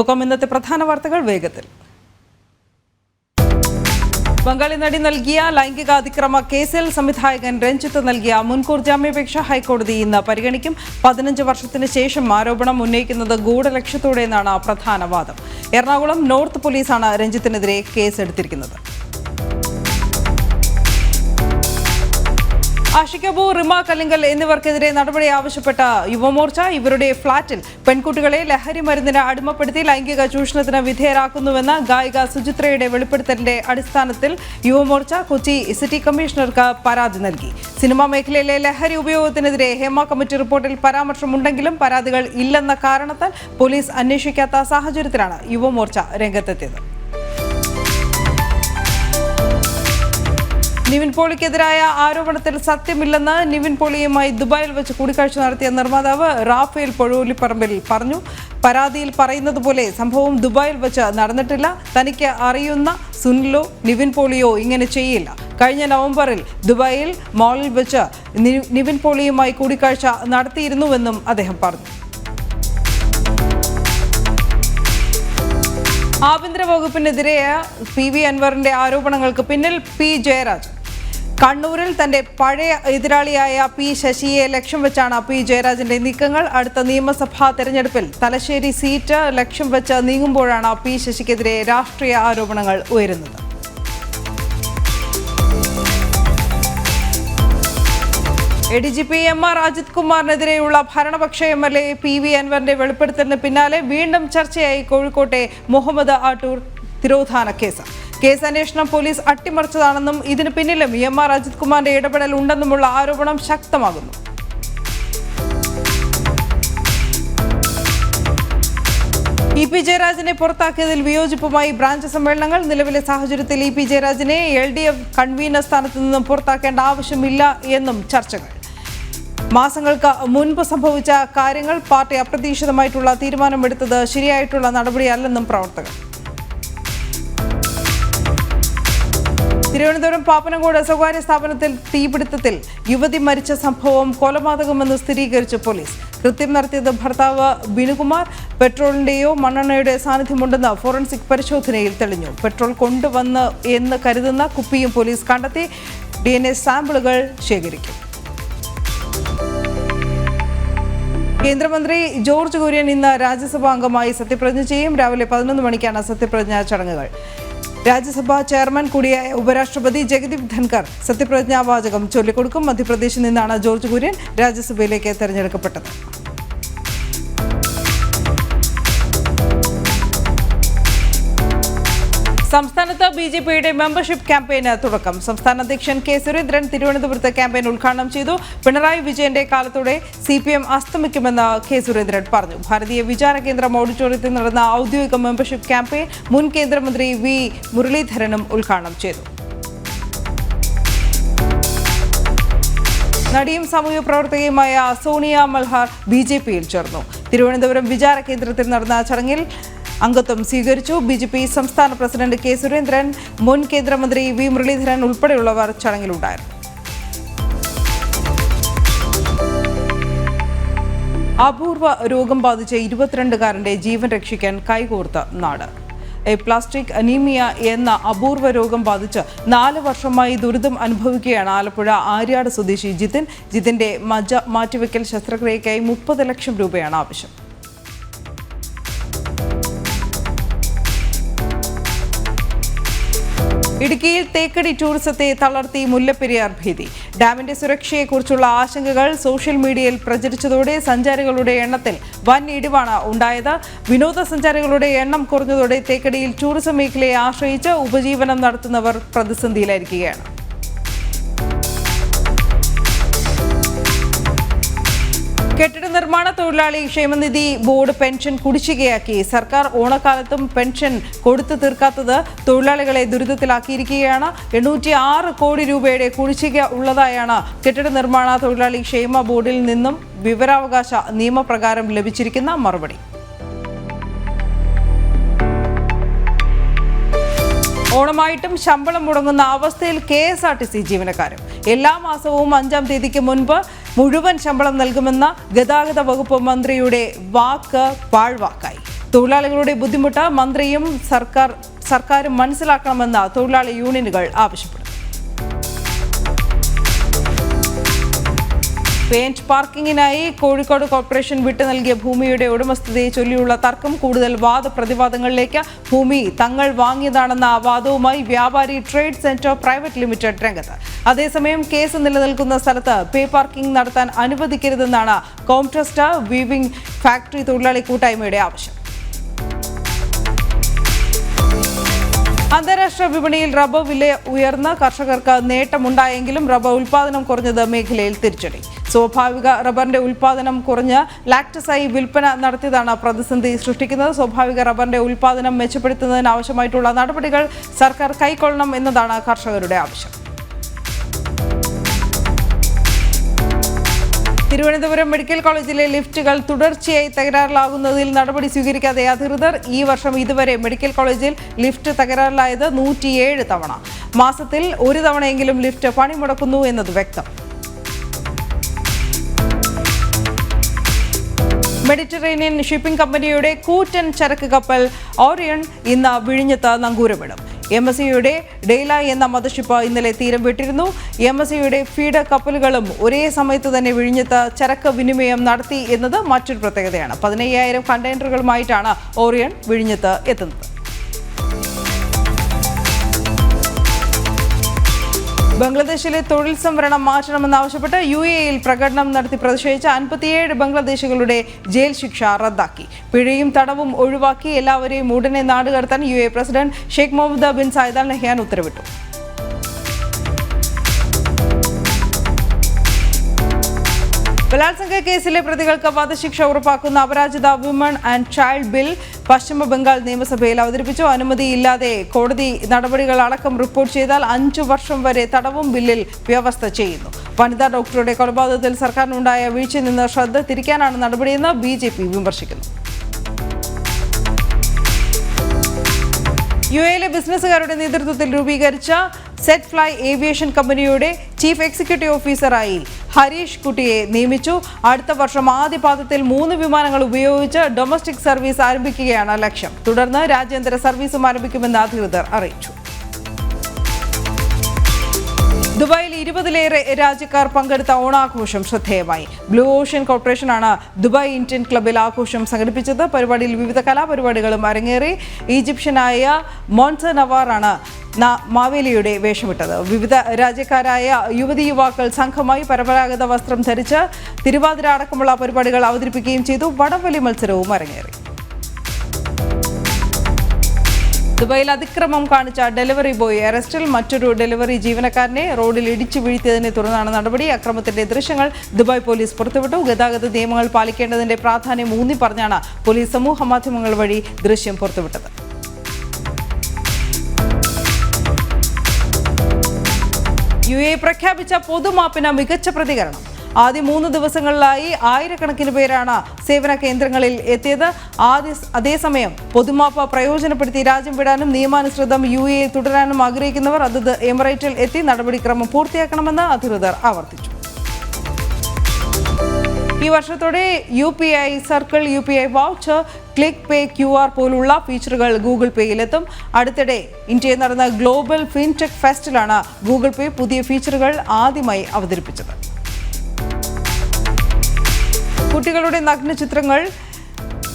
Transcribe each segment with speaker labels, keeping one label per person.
Speaker 1: നോക്കാം ഇന്നത്തെ പ്രധാന വാർത്തകൾ വേഗത്തിൽ. ബംഗാളി നടി നൽകിയ ലൈംഗിക അതിക്രമ കേസിൽ സംവിധായകൻ രഞ്ജിത്ത് നൽകിയ മുൻകൂർ ജാമ്യാപേക്ഷ ഹൈക്കോടതി ഇന്ന് പരിഗണിക്കും. പതിനഞ്ച് വർഷത്തിന് ശേഷം ആരോപണം ഉന്നയിക്കുന്നത് ഗൂഢലക്ഷ്യത്തോടെ എന്നാണ് പ്രധാന വാദം. എറണാകുളം നോർത്ത് പോലീസാണ് രഞ്ജിത്തിനെതിരെ കേസെടുത്തിരിക്കുന്നത്. ആഷികബു റിമ കല്ലിങ്കൽ എന്നിവർക്കെതിരെ നടപടി ആവശ്യപ്പെട്ട യുവമോർച്ച ഇവരുടെ ഫ്ളാറ്റിൽ പെൺകുട്ടികളെ ലഹരി മരുന്നിന് അടിമപ്പെടുത്തി ലൈംഗിക ചൂഷണത്തിന് വിധേയരാക്കുന്നുവെന്ന ഗായിക സുചിത്രയുടെ വെളിപ്പെടുത്തലിന്റെ അടിസ്ഥാനത്തിൽ യുവമോർച്ച കൊച്ചി സിറ്റി കമ്മീഷണർക്ക് പരാതി നൽകി. സിനിമാ മേഖലയിലെ ലഹരി ഉപയോഗത്തിനെതിരെ ഹേമ കമ്മിറ്റി റിപ്പോർട്ടിൽ പരാമർശമുണ്ടെങ്കിലും പരാതികൾ ഇല്ലെന്ന കാരണത്താൽ പോലീസ് അന്വേഷിക്കാത്ത സാഹചര്യത്തിലാണ് യുവമോർച്ച രംഗത്തെത്തിയത്. പോളിക്കെതിരായ ആരോപണത്തിൽ സത്യമില്ലെന്ന് നിവിൻ പോളിയുമായി ദുബായിൽ വെച്ച് കൂടിക്കാഴ്ച നടത്തിയ നിർമ്മാതാവ് റാഫേൽ പൊഴൂലിപ്പറമ്പിൽ പറഞ്ഞു. പരാതിയിൽ പറയുന്നത് പോലെ സംഭവം ദുബായിൽ വെച്ച് നടന്നിട്ടില്ല. തനിക്ക് അറിയുന്ന സുനിലോ നിവിൻ പോളിയോ ഇങ്ങനെ ചെയ്യില്ല. കഴിഞ്ഞ നവംബറിൽ ദുബായിൽ മാളിൽ വെച്ച് നിവിൻ പോളിയുമായി കൂടിക്കാഴ്ച നടത്തിയിരുന്നുവെന്നും അദ്ദേഹം പറഞ്ഞു. ആഭ്യന്തര വകുപ്പിനെതിരെ പി വി അൻവറിന്റെ ആരോപണങ്ങൾക്ക് പിന്നിൽ പി ജയരാജ് കണ്ണൂരിൽ തന്റെ പഴയ എതിരാളിയായ പി ശശിയെ ലക്ഷ്യം വെച്ചാണ് പി ജയരാജന്റെ നീക്കങ്ങൾ. അടുത്ത നിയമസഭാ തെരഞ്ഞെടുപ്പിൽ തലശ്ശേരി സീറ്റ് ലക്ഷ്യം വെച്ച് നീങ്ങുമ്പോഴാണ് പി ശശിക്കെതിരെ രാഷ്ട്രീയ ആരോപണങ്ങൾ ഉയരുന്നത്. A D G P M R Ajith കുമാറിനെതിരെയുള്ള ഭരണപക്ഷ M L A P V അൻവറിന്റെ വെളിപ്പെടുത്തലിന് പിന്നാലെ വീണ്ടും ചർച്ചയായി കോഴിക്കോട്ടെ മുഹമ്മദ് ആട്ടൂർ തിരോധാന കേസ്. കേസ് അന്വേഷണം പോലീസ് അട്ടിമറിച്ചതാണെന്നും ഇതിന് പിന്നിലും എം ആർ അജിത് കുമാറിന്റെ ഇടപെടൽ ഉണ്ടെന്നുമുള്ള ആരോപണം ശക്തമാകുന്നു. ഇ പി ജയരാജനെ പുറത്താക്കിയതിൽ വിയോജിപ്പുമായി ബ്രാഞ്ച് സമ്മേളനങ്ങൾ. നിലവിലെ സാഹചര്യത്തിൽ ഇ പി ജയരാജനെ എൽ ഡി എഫ് കൺവീനർ സ്ഥാനത്ത് നിന്നും പുറത്താക്കേണ്ട ആവശ്യമില്ല എന്നും ചർച്ചകൾ. മാസങ്ങൾക്ക് മുൻപ് സംഭവിച്ച കാര്യങ്ങൾ പാർട്ടി അപ്രതീക്ഷിതമായിട്ടുള്ള തീരുമാനമെടുത്തത് ശരിയായിട്ടുള്ള നടപടിയല്ലെന്നും പ്രവർത്തകർ. തിരുവനന്തപുരം പാപ്പനംകോട് സ്വകാര്യ സ്ഥാപനത്തിൽ തീപിടുത്തത്തിൽ യുവതി മരിച്ച സംഭവം കൊലപാതകമെന്ന് സ്ഥിരീകരിച്ചു പോലീസ്. കൃത്യം നടത്തിയത് ഭർത്താവ് ബിനുകുമാർ പെട്രോളിന്റെയോ മണ്ണെണ്ണയുടെ സാന്നിധ്യമുണ്ടെന്ന് ഫോറൻസിക് പരിശോധനയിൽ തെളിഞ്ഞു. പെട്രോൾ കൊണ്ടുവന്ന് എന്ന് കരുതുന്ന കുപ്പിയും പോലീസ് കണ്ടെത്തി. ഡി സാമ്പിളുകൾ ശേഖരിക്കും. കേന്ദ്രമന്ത്രി ജോർജ് കുര്യൻ ഇന്ന് രാജ്യസഭാ അംഗമായി സത്യപ്രതിജ്ഞ ചെയ്യും. രാവിലെ പതിനൊന്ന് മണിക്കാണ് സത്യപ്രതിജ്ഞാ ചടങ്ങുകൾ. രാജ്യസഭാ ചെയർമാൻ കൂടിയായ ഉപരാഷ്ട്രപതി ജഗദീപ് ധൻകർ സത്യപ്രതിജ്ഞാവാചകം ചൊല്ലിക്കൊടുക്കും. മധ്യപ്രദേശിൽ നിന്നാണ് ജോർജ് കുര്യൻ രാജ്യസഭയിലേക്ക് തെരഞ്ഞെടുക്കപ്പെട്ടത്. സംസ്ഥാനത്ത് ബി ജെ പിയുടെ മെമ്പർഷിപ്പ് ക്യാമ്പയിന് തുടക്കം. സംസ്ഥാന അധ്യക്ഷൻ കെ സുരേന്ദ്രൻ തിരുവനന്തപുരത്ത് ക്യാമ്പയിൻ ഉദ്ഘാടനം ചെയ്തു. പിണറായി വിജയന്റെ കാലത്തോടെ സി പി എം അസ്തമിക്കുമെന്ന് കെ സുരേന്ദ്രൻ പറഞ്ഞു. ഭാരതീയ വിചാര കേന്ദ്രം ഓഡിറ്റോറിയത്തിൽ നടന്ന ഔദ്യോഗിക മെമ്പർഷിപ്പ് ക്യാമ്പയിൻ മുൻ കേന്ദ്രമന്ത്രി വി മുരളീധരനും ഉദ്ഘാടനം ചെയ്തു. നടിയും സാമൂഹ്യ പ്രവർത്തകയുമായ സോണിയ മൽഹാർ ബി ജെ പിയിൽ ചേർന്നു. തിരുവനന്തപുരം വിചാര കേന്ദ്രത്തിൽ നടന്ന ചടങ്ങിൽ അംഗത്വം സ്വീകരിച്ചു. ബി ജെ പി സംസ്ഥാന പ്രസിഡന്റ് കെ സുരേന്ദ്രൻ മുൻ കേന്ദ്രമന്ത്രി വി മുരളീധരൻ ഉൾപ്പെടെയുള്ളവർ ചടങ്ങിലുണ്ടായിരുന്നു. അപൂർവ രോഗം ബാധിച്ച ഇരുപത്തിരണ്ടുകാരന്റെ ജീവൻ രക്ഷിക്കാൻ കൈകോർത്ത നാട്. എ പ്ലാസ്റ്റിക് അനീമിയ എന്ന അപൂർവ രോഗം ബാധിച്ച് നാല് വർഷമായി ദുരിതം അനുഭവിക്കുകയാണ് ആലപ്പുഴ ആര്യാട് സ്വദേശി ജിതിൻ. ജിതിന്റെ മജ മാറ്റിവെക്കൽ ശസ്ത്രക്രിയയ്ക്കായി മുപ്പത് ലക്ഷം രൂപയാണ് ആവശ്യം. ഇടുക്കിയിൽ തേക്കടി ടൂറിസത്തെ തളർത്തി മുല്ലപ്പെരിയാർ ഭീതി. ഡാമിന്റെ സുരക്ഷയെക്കുറിച്ചുള്ള ആശങ്കകൾ സോഷ്യൽ മീഡിയയിൽ പ്രചരിച്ചതോടെ സഞ്ചാരികളുടെ എണ്ണത്തിൽ വൻ ഇടിവാണ് ഉണ്ടായത്. വിനോദസഞ്ചാരികളുടെ എണ്ണം കുറഞ്ഞതോടെ തേക്കടിയിൽ ടൂറിസം മേഖലയെ ആശ്രയിച്ച് ഉപജീവനം നടത്തുന്നവർ പ്രതിസന്ധിയിലായിരിക്കുകയാണ്. കെട്ടിട നിർമ്മാണ തൊഴിലാളി ക്ഷേമനിധി ബോർഡ് പെൻഷൻ കുടിശ്ശികയാക്കി. സർക്കാർ ഓണക്കാലത്തും പെൻഷൻ കൊടുത്തു തീർക്കാത്തത് തൊഴിലാളികളെ ദുരിതത്തിലാക്കിയിരിക്കുകയാണ്. എണ്ണൂറ്റി ആറ് കോടി രൂപയുടെ കുടിശ്ശിക ഉള്ളതായാണ് കെട്ടിട നിർമ്മാണ തൊഴിലാളി ക്ഷേമ ബോർഡിൽ നിന്നും വിവരാവകാശ നിയമപ്രകാരം ലഭിച്ചിരിക്കുന്ന മറുപടി. ഓണമായിട്ടും ശമ്പളം മുടങ്ങുന്ന അവസ്ഥയിൽ K S R T C ജീവനക്കാരും. എല്ലാ മാസവും അഞ്ചാം തീയതിക്ക് മുൻപ് മുഴുവൻ ശമ്പളം നൽകുമെന്ന ഗതാഗത വകുപ്പ് മന്ത്രിയുടെ വാക്ക് പാഴ്വാക്കായി. തൊഴിലാളികളുടെ ബുദ്ധിമുട്ട് മന്ത്രിയും സർക്കാർ സർക്കാരും മനസ്സിലാക്കണമെന്ന് തൊഴിലാളി യൂണിയനുകൾ ആവശ്യപ്പെട്ടു പെയിന്റ് പാർക്കിങ്ങിനായി കോഴിക്കോട് കോർപ്പറേഷൻ വിട്ടു നൽകിയ ഭൂമിയുടെ ഉടമസ്ഥതയെ ചൊല്ലിയുള്ള തർക്കം കൂടുതൽ വാദപ്രതിവാദങ്ങളിലേക്ക് ഭൂമി തങ്ങൾ വാങ്ങിയതാണെന്ന വാദവുമായി വ്യാപാരി ട്രേഡ് സെന്റർ പ്രൈവറ്റ് ലിമിറ്റഡ് രംഗത്ത്. അതേസമയം കേസ് നിലനിൽക്കുന്ന സ്ഥലത്ത് പേ പാർക്കിംഗ് നടത്താൻ അനുവദിക്കരുതെന്നാണ് കോംട്രസ്റ്റ് വീവിംഗ് ഫാക്ടറി തൊഴിലാളി കൂട്ടായ്മയുടെ ആവശ്യം. അന്താരാഷ്ട്ര വിപണിയിൽ റബ്ബർ വില ഉയർന്ന കർഷകർക്ക് നേട്ടമുണ്ടായെങ്കിലും റബ്ബർ ഉൽപാദനം കുറഞ്ഞത് മേഖലയിൽ തിരിച്ചടി. സ്വാഭാവിക റബ്ബറിന്റെ ഉൽപാദനം കുറഞ്ഞ് ലാക്ടസായി വിൽപ്പന നടത്തിയതാണ് പ്രതിസന്ധി സൃഷ്ടിക്കുന്നത്. സ്വാഭാവിക റബ്ബറിന്റെ ഉൽപാദനം മെച്ചപ്പെടുത്തുന്നതിന് ആവശ്യമായിട്ടുള്ള നടപടികൾ സർക്കാർ കൈക്കൊള്ളണം എന്നതാണ് കർഷകരുടെ ആവശ്യം. തിരുവനന്തപുരം മെഡിക്കൽ കോളേജിലെ ലിഫ്റ്റുകൾ തുടർച്ചയായി തകരാറിലാകുന്നതിൽ നടപടി സ്വീകരിക്കാതെ അധികൃതർ ഈ വർഷം ഇതുവരെ മെഡിക്കൽ കോളേജിൽ ലിഫ്റ്റ് തകരാറിലായത് നൂറ്റിയേഴ് തവണ. മാസത്തിൽ ഒരു തവണയെങ്കിലും ലിഫ്റ്റ് പണിമുടക്കുന്നു എന്നത് വ്യക്തം. മെഡിറ്ററേനിയൻ ഷിപ്പിംഗ് കമ്പനിയുടെ കൂറ്റൻ ചരക്ക് കപ്പൽ ഓറിയൺ ഇന്ന് വിഴിഞ്ഞത്ത് നങ്കൂരമിടും. എം എസ് സിയുടെ ഡെയ്ല എന്ന മതഷിപ്പ് ഇന്നലെ തീരം വിട്ടിരുന്നു. എം എസ് സിയുടെ ഫീഡ് കപ്പലുകളും ഒരേ സമയത്ത് തന്നെ വിഴിഞ്ഞത്ത് ചരക്ക് വിനിമയം നടത്തി എന്നത് മറ്റൊരു പ്രത്യേകതയാണ്. പതിനയ്യായിരം കണ്ടെയ്നറുകളുമായിട്ടാണ് ഓറിയൺ വിഴിഞ്ഞത്ത് എത്തുന്നത്. ബംഗ്ലാദേശിലെ തൊഴിൽ സംവരണം മാറ്റണമെന്നാവശ്യപ്പെട്ട് യു എയിൽ പ്രകടനം നടത്തി പ്രതിഷേധിച്ച അൻപത്തിയേഴ് ബംഗ്ലാദേശികളുടെ ജയിൽ ശിക്ഷ റദ്ദാക്കി. പിഴയും തടവും ഒഴിവാക്കി എല്ലാവരെയും ഉടനെ നാടുകടത്താൻ U A president Sheikh Mohammed bin Zayed Al Nahyan ഉത്തരവിട്ടു. ബലാത്സംഗ കേസിലെ പ്രതികൾക്ക് വധശിക്ഷ ഉറപ്പാക്കുന്ന Aparajita women and child bill Paschim Bengal നിയമസഭയിൽ അവതരിപ്പിച്ചു. അനുമതിയില്ലാതെ കോടതി നടപടികൾ അടക്കം റിപ്പോർട്ട് ചെയ്താൽ അഞ്ചു വർഷം വരെ തടവും ബില്ലിൽ വ്യവസ്ഥ ചെയ്യുന്നു. വനിതാ ഡോക്ടറുടെ കൊലപാതകത്തിൽ സർക്കാരിനുണ്ടായ വീഴ്ചയിൽ നിന്ന് ശ്രദ്ധ തിരിക്കാനാണ് നടപടിയെന്ന് ബി ജെ പി വിമർശിക്കുന്നു. യു എയിലെ ബിസിനസ്സുകാരുടെ നേതൃത്വത്തിൽ രൂപീകരിച്ച സെറ്റ് ഫ്ലൈ ഏവിയേഷൻ കമ്പനിയുടെ ചീഫ് എക്സിക്യൂട്ടീവ് ഓഫീസറായി ഹരീഷ് കുട്ടിയെ നിയമിച്ചു. അടുത്ത വർഷം ആദ്യ പാദത്തിൽ മൂന്ന് വിമാനങ്ങൾ ഉപയോഗിച്ച് ഡൊമസ്റ്റിക് സർവീസ് ആരംഭിക്കുകയാണ് ലക്ഷ്യം. തുടർന്ന് രാജ്യാന്തര സർവീസും ആരംഭിക്കുമെന്ന് അധികൃതർ അറിയിച്ചു. ദുബായിൽ ഇരുപതിലേറെ രാജ്യക്കാർ പങ്കെടുത്ത ഓണാഘോഷം ശ്രദ്ധേയമായി. ബ്ലൂ ഓഷ്യൻ കോർപ്പറേഷനാണ് ദുബായ് ഇന്ത്യൻ ക്ലബിൽ ആഘോഷം സംഘടിപ്പിച്ചത്. പരിപാടിയിൽ വിവിധ കലാപരിപാടികളും അരങ്ങേറി. ഈജിപ്ഷ്യനായ മോൺസ നവാറാണ് മാവേലിയുടെ വേഷമിട്ടത്. വിവിധ രാജ്യക്കാരായ യുവതി യുവാക്കൾ സംഘമായി പരമ്പരാഗത വസ്ത്രം ധരിച്ച് തിരുവാതിര അടക്കമുള്ള പരിപാടികൾ അവതരിപ്പിക്കുകയും ചെയ്തു. വടംവലി മത്സരവും അരങ്ങേറി. ദുബായിൽ അതിക്രമം കാണിച്ച ഡെലിവറി ബോയ് അറസ്റ്റിൽ മറ്റൊരു ഡെലിവറി ജീവനക്കാരനെ റോഡിൽ ഇടിച്ചു വീഴ്ത്തിയതിനെ തുടർന്നാണ് നടപടി. അക്രമത്തിന്റെ ദൃശ്യങ്ങൾ ദുബായ് പോലീസ് പുറത്തുവിട്ടു. ഗതാഗത നിയമങ്ങൾ പാലിക്കേണ്ടതിന്റെ പ്രാധാന്യം ഊന്നി പറഞ്ഞാണ് പോലീസ് സമൂഹ മാധ്യമങ്ങൾ വഴി ദൃശ്യം പുറത്തുവിട്ടത്. യു എ പ്രഖ്യാപിച്ച പൊതുമാപ്പിന് മികച്ച പ്രതികരണം. ആദ്യ മൂന്ന് ദിവസങ്ങളിലായി ആയിരക്കണക്കിന് പേരാണ് സേവന കേന്ദ്രങ്ങളിൽ എത്തിയത്. ആദ്യ അതേസമയം പൊതുമാപ്പ് പ്രയോജനപ്പെടുത്തി രാജ്യം വിടാനും നിയമാനുസൃതം യു എ തുടരാനും ആഗ്രഹിക്കുന്നവർ അതത് എമിറേറ്റിൽ എത്തി നടപടിക്രമം പൂർത്തിയാക്കണമെന്ന് അധികൃതർ ആവർത്തിച്ചു. ഈ വർഷത്തോടെ U P I circle U P I voucher click pay Q R പോലുള്ള ഫീച്ചറുകൾ ഗൂഗിൾ പേയിലെത്തും. അടുത്തിടെ ഇന്ത്യയിൽ നടന്ന ഗ്ലോബൽ ഫിൻടെക് ഫെസ്റ്റിലാണ് ഗൂഗിൾ പേ പുതിയ ഫീച്ചറുകൾ ആദ്യമായി അവതരിപ്പിച്ചത്. കുട്ടികളുടെ നഗ്ന ചിത്രങ്ങൾ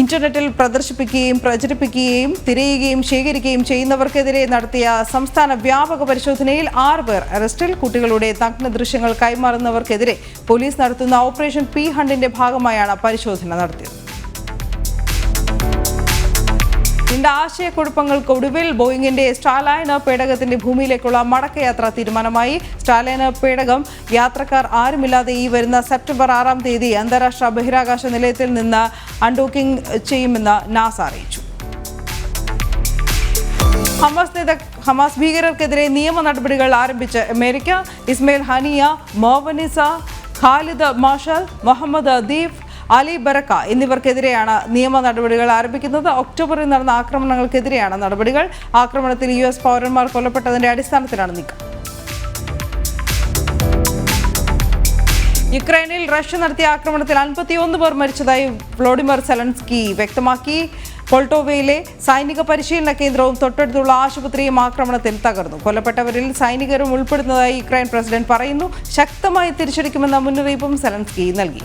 Speaker 1: ഇന്റർനെറ്റിൽ പ്രദർശിപ്പിക്കുകയും പ്രചരിപ്പിക്കുകയും തിരയുകയും ശേഖരിക്കുകയും ചെയ്യുന്നവർക്കെതിരെ നടത്തിയ സംസ്ഥാന വ്യാപക പരിശോധനയിൽ ആറ് പേർ അറസ്റ്റിൽ. കുട്ടികളുടെ നഗ്ന ദൃശ്യങ്ങൾ കൈമാറുന്നവർക്കെതിരെ പോലീസ് നടത്തുന്ന ഓപ്പറേഷൻ പി ഹണ്ടിന്റെ ഭാഗമായാണ് പരിശോധന നടത്തിയത്. നീണ്ട ആശയക്കുഴപ്പങ്ങൾക്കൊടുവിൽ ബോയിങ്ങിന്റെ സ്റ്റാലൈനർ പേടകത്തിന്റെ ഭൂമിയിലേക്കുള്ള മടക്കയാത്ര തീരുമാനമായി. സ്റ്റാലൈനർ പേടകം യാത്രക്കാർ ആരുമില്ലാതെ ഈ വരുന്ന സെപ്റ്റംബർ ആറാം തീയതി അന്താരാഷ്ട്ര ബഹിരാകാശ നിലയത്തിൽ നിന്ന് അൺഡോക്കിംഗ് ചെയ്യുമെന്ന് നാസ അറിയിച്ചു. ഹമാസ് നേതാക്കൾ ഹമാസ് ഭീകരർക്കെതിരെ നിയമ നടപടികൾ ആരംഭിച്ച് America Ismail Haniyeh മോവനിസ Khalid Mashal Mohammed Deif Ali Baraka എന്നിവർക്കെതിരെയാണ് നിയമ നടപടികൾ ആരംഭിക്കുന്നത്. ഒക്ടോബറിൽ നടന്ന ആക്രമണങ്ങൾക്കെതിരെയാണ് നടപടികൾ. ആക്രമണത്തിൽ യു എസ് പൗരന്മാർ കൊല്ലപ്പെട്ടതിന്റെ അടിസ്ഥാനത്തിലാണ് നീക്കം. യുക്രൈനിൽ റഷ്യ നടത്തിയ ആക്രമണത്തിൽ അൻപത്തിയൊന്ന് പേർ മരിച്ചതായി വ്ളോഡിമർ സെലൻസ്കി വ്യക്തമാക്കി. പോൾട്ടോവയിലെ സൈനിക പരിശീലന കേന്ദ്രവും തൊട്ടടുത്തുള്ള ആശുപത്രിയും ആക്രമണത്തിൽ തകർന്നു. കൊല്ലപ്പെട്ടവരിൽ സൈനികരും ഉൾപ്പെടുന്നതായി യുക്രൈൻ പ്രസിഡന്റ് പറയുന്നു. ശക്തമായി തിരിച്ചടിക്കുമെന്ന മുന്നറിയിപ്പും സെലൻസ്കി നൽകി.